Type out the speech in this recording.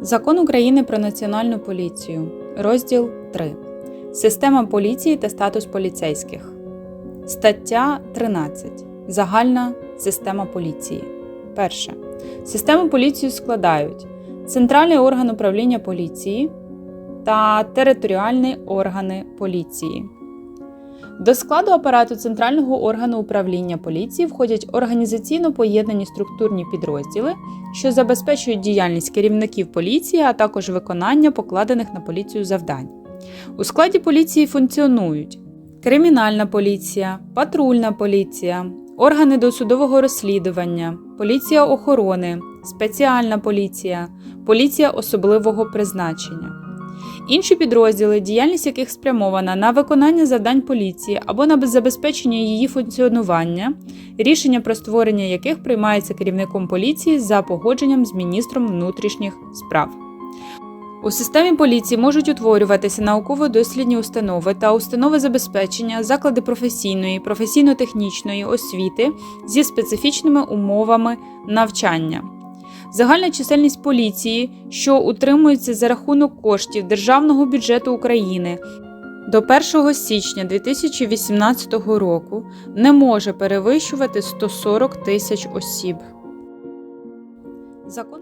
Закон України про національну поліцію. Розділ 3. Система поліції та статус поліцейських. Стаття 13. Загальна система поліції. Перше. Систему поліції складають центральний орган управління поліції та територіальні органи поліції. До складу апарату центрального органу управління поліції входять організаційно поєднані структурні підрозділи, що забезпечують діяльність керівників поліції, а також виконання покладених на поліцію завдань. У складі поліції функціонують кримінальна поліція, патрульна поліція, органи досудового розслідування, поліція охорони, спеціальна поліція, поліція особливого призначення. Інші підрозділи, діяльність яких спрямована на виконання завдань поліції або на забезпечення її функціонування, рішення про створення яких приймається керівником поліції за погодженням з міністром внутрішніх справ. У системі поліції можуть утворюватися науково-дослідні установи та установи забезпечення, заклади професійної, професійно-технічної освіти зі специфічними умовами навчання. Загальна чисельність поліції, що утримується за рахунок коштів Державного бюджету України до 1 січня 2018 року, не може перевищувати 140 тисяч осіб. Закон